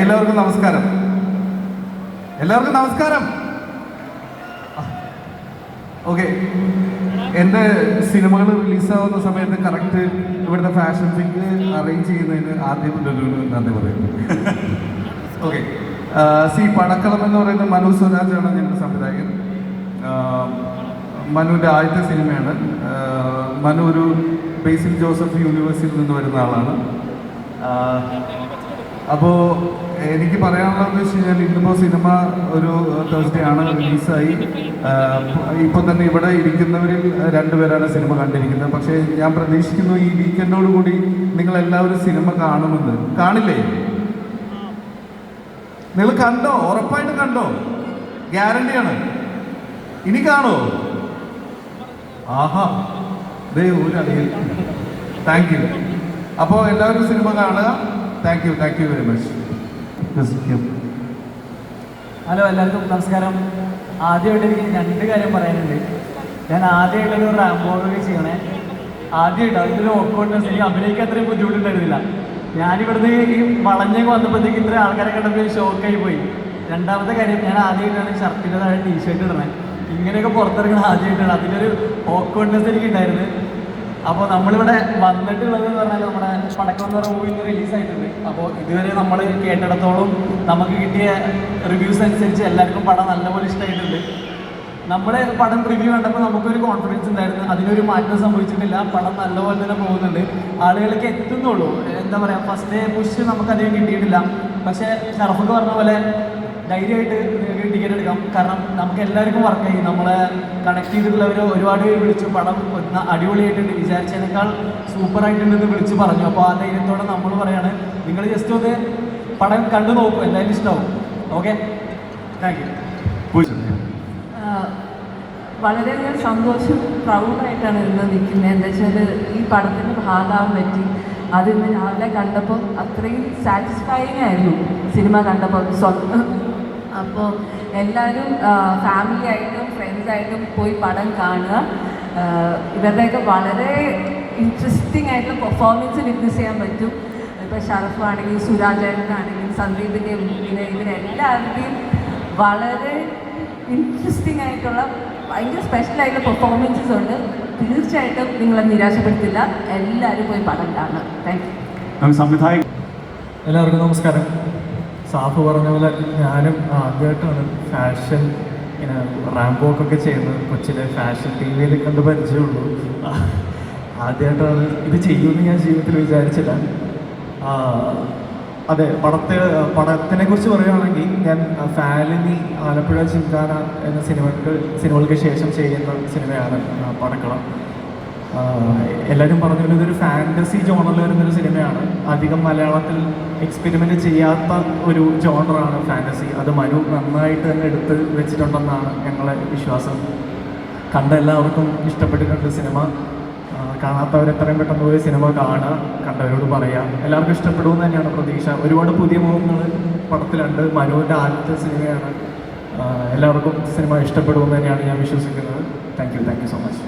എല്ലാവർക്കും നമസ്കാരം. എല്ലാവർക്കും നമസ്കാരം. ഓക്കെ. എന്റെ സിനിമകൾ റിലീസാവുന്ന സമയത്ത് കറക്റ്റ് ഇവിടുത്തെ ഫാഷൻ വീക്ക് അറേഞ്ച് ചെയ്യുന്നതിന് ആദ്യം നന്ദി പറയും ഓക്കെ. സി പടക്കളം എന്ന് പറയുന്ന മനു സ്വരാജാണ് ഞങ്ങളുടെ സംവിധായകൻ. മനുവിന്റെ ആദ്യത്തെ സിനിമയാണ്. മനു ഒരു ബേസിൽ ജോസഫ് യൂണിവേഴ്സിറ്റിയിൽ നിന്ന് വരുന്ന ആളാണ്. അപ്പോൾ എനിക്ക് പറയാനുള്ളതെന്ന് വെച്ച് കഴിഞ്ഞാൽ ഇന്നിപ്പോൾ സിനിമ ഒരു തേഴ്സ്ഡേ ആണ് റിലീസായി ഇപ്പൊ തന്നെ ഇവിടെ ഇരിക്കുന്നവരിൽ രണ്ടുപേരാണ് സിനിമ കണ്ടിരിക്കുന്നത്. പക്ഷേ ഞാൻ പ്രതീക്ഷിക്കുന്നു ഈ വീക്കെൻഡോട് കൂടി നിങ്ങൾ എല്ലാവരും സിനിമ കാണുമെന്ന്. കാണില്ലേ? നിങ്ങൾ കണ്ടോ? ഉറപ്പായിട്ടും കണ്ടോ? ഗ്യാരണ്ടിയാണ്. ഇനി കാണോ? ആഹാ. ദേ ഒരു അടിയിൽ താങ്ക് യു അപ്പോൾ എല്ലാവരും സിനിമ കാണുക. Thank you thank you very much hello എല്ലാവർക്കും നമസ്കാരം. ആദ്യമായിട്ട് എനിക്ക് രണ്ട് കാര്യം പറയാനുണ്ട്. ഞാൻ ആദ്യമായിട്ടൊരു റാമ്പോളൊക്കെ ചെയ്യണേ. ആദ്യമായിട്ട്? അതിന്റെ ഓക്കോട്ട്നെസ് എനിക്ക് അഭിനയിക്കാൻ അത്രയും ബുദ്ധിമുട്ടുണ്ടായിരുന്നില്ല. ഞാനിവിടുന്ന് ഈ വളഞ്ഞേക്ക് വന്നപ്പോഴത്തേക്ക് ഇത്ര ആൾക്കാരെ കണ്ടപ്പോൾ ഷോക്കായി പോയി. രണ്ടാമത്തെ കാര്യം ഞാൻ ആദ്യമായിട്ടാണ് ഷർട്ടിന്റെ താഴെ ടീഷർട്ട് ഇടണേ. ഇങ്ങനെയൊക്കെ പുറത്തിറങ്ങണ ആദ്യമായിട്ടാണ്. അതിന്റെ ഒരു ഓക്കോട്ട്നെസ് എനിക്ക് ഉണ്ടായിരുന്നു അപ്പോൾ നമ്മളിവിടെ വന്നിട്ടുള്ളത് എന്ന് പറഞ്ഞാൽ നമ്മുടെ പടക്കം എന്ന് പറഞ്ഞ റിലീസ് ആയിട്ടുണ്ട്. അപ്പോൾ ഇതുവരെ നമ്മൾ കേട്ടിടത്തോളം നമുക്ക് കിട്ടിയ റിവ്യൂസ് അനുസരിച്ച് എല്ലാവർക്കും പടം നല്ലപോലെ ഇഷ്ടമായിട്ടുണ്ട് നമ്മുടെ പടം റിവ്യൂ കണ്ടപ്പോൾ നമുക്കൊരു കോൺഫിഡൻസ് ഉണ്ടായിരുന്നു. അതിനൊരു മാറ്റം സംഭവിച്ചിട്ടില്ല. പടം നല്ലപോലെ തന്നെ പോകുന്നുണ്ട്. ആളുകളിലേക്ക് എത്തുന്നുള്ളൂ. എന്താ പറയുക ഫസ്റ്റ് ഡേ പുഷ് നമുക്കധികം കിട്ടിയിട്ടില്ല. പക്ഷേ ഷറഫൊക്കെ പറഞ്ഞ പോലെ ധൈര്യമായിട്ട് ടിക്കറ്റ് എടുക്കാം. കാരണം നമുക്ക് എല്ലാവർക്കും വർക്ക് ചെയ്യും നമ്മളെ കണക്ട് ചെയ്തിട്ടുള്ളവർ ഒരുപാട് പേര് വിളിച്ചു. പടം ഒന്ന് അടിപൊളിയായിട്ടുണ്ട്. വിചാരിച്ചതിനേക്കാൾ സൂപ്പറായിട്ടുണ്ടെന്ന് വിളിച്ച് പറഞ്ഞു. അപ്പോൾ ആ ധൈര്യത്തോടെ നമ്മൾ പറയാണ്. നിങ്ങൾ ജസ്റ്റ് ഒന്ന് പടം കണ്ടു നോക്കും. എന്തായാലും ഇഷ്ടമാവും ഓക്കെ താങ്ക് യു വളരെയധികം സന്തോഷം പ്രൗഡായിട്ടാണ് ഇന്ന് നിൽക്കുന്നത്. എന്താ വെച്ചാൽ ഈ പടത്തിന്റെ ഭാഗമാകാൻ പറ്റി. അതിന്ന് രാവിലെ കണ്ടപ്പോൾ അത്രയും സാറ്റിസ്ഫൈങ് ആയിരുന്നു. സിനിമ കണ്ടപ്പോൾ. സ്വന്തം അപ്പോൾ എല്ലാവരും ഫാമിലി ആയിട്ടും ഫ്രണ്ട്സായിട്ടും പോയി പടം കാണുക. ഇവരുടെയൊക്കെ വളരെ ഇൻട്രസ്റ്റിംഗ് ആയിട്ടുള്ള പെർഫോമൻസ് വിറ്റ്നസ് ചെയ്യാൻ പറ്റും. ഇപ്പോൾ ഷറഫ് ആണെങ്കിലും സുരാജേട്ടനാണെങ്കിലും സന്ദീപിന്റെയും പിന്നെ ഇവരെല്ലാവരുടെയും വളരെ ഇൻട്രസ്റ്റിംഗ് ആയിട്ടുള്ള ഭയങ്കര സ്പെഷ്യൽ ആയിട്ടുള്ള പെർഫോമൻസസ് ഉണ്ട്. തീർച്ചയായിട്ടും നിങ്ങളെ നിരാശപ്പെടുത്തില്ല. എല്ലാവരും പോയി പടം കാണുക. താങ്ക് യു സംവിധായകൻ എല്ലാവർക്കും നമസ്കാരം. സാഫ് പറഞ്ഞ പോലെ ഞാനും ആദ്യമായിട്ടാണ് ഫാഷൻ ഇങ്ങനെ റാമ്പോക്കൊക്കെ ചെയ്യുന്നത്. കൊച്ചിലെ ഫാഷൻ ടി വിയിൽ കണ്ട് പരിചയമുള്ളൂ. ആദ്യമായിട്ടാണ് ഇത് ചെയ്യുമെന്ന് ഞാൻ ജീവിതത്തിൽ വിചാരിച്ചില്ല. അതെ പടത്തെ പടത്തിനെ കുറിച്ച് പറയുകയാണെങ്കിൽ ഞാൻ ഫാലിനി ആലപ്പുഴ ചിന്താന എന്ന സിനിമക്ക് സിനിമകൾക്ക് ശേഷം ചെയ്യുന്ന സിനിമയാണ് പടക്കളം. എല്ലാവരും പറഞ്ഞ പോലെ ഇതൊരു ഫാന്റസി ജോണറിൽ വരുന്നൊരു സിനിമയാണ് അധികം മലയാളത്തിൽ എക്സ്പെരിമെന്റ് ചെയ്യാത്ത ഒരു ജോണറാണ് ഫാന്റസി അത് മനു നന്നായിട്ട് തന്നെ എടുത്ത് വെച്ചിട്ടുണ്ടെന്നാണ് ഞങ്ങളെ വിശ്വാസം. കണ്ട എല്ലാവർക്കും ഇഷ്ടപ്പെട്ടിട്ടുണ്ട് സിനിമ കാണാത്തവർ എത്രയും പെട്ടെന്ന് പോയി സിനിമ കാണുക കണ്ടവരോട് പറയാം എല്ലാവർക്കും ഇഷ്ടപ്പെടുമെന്ന് തന്നെയാണ് പ്രതീക്ഷ. ഒരുപാട് പുതിയ മുഖങ്ങൾ പടത്തിലുണ്ട്. മനുവിന്റെ ആദ്യത്തെ സിനിമയാണ് എല്ലാവർക്കും സിനിമ ഇഷ്ടപ്പെടുമെന്ന് തന്നെയാണ് ഞാൻ വിശ്വസിക്കുന്നത്. Thank you thank you so much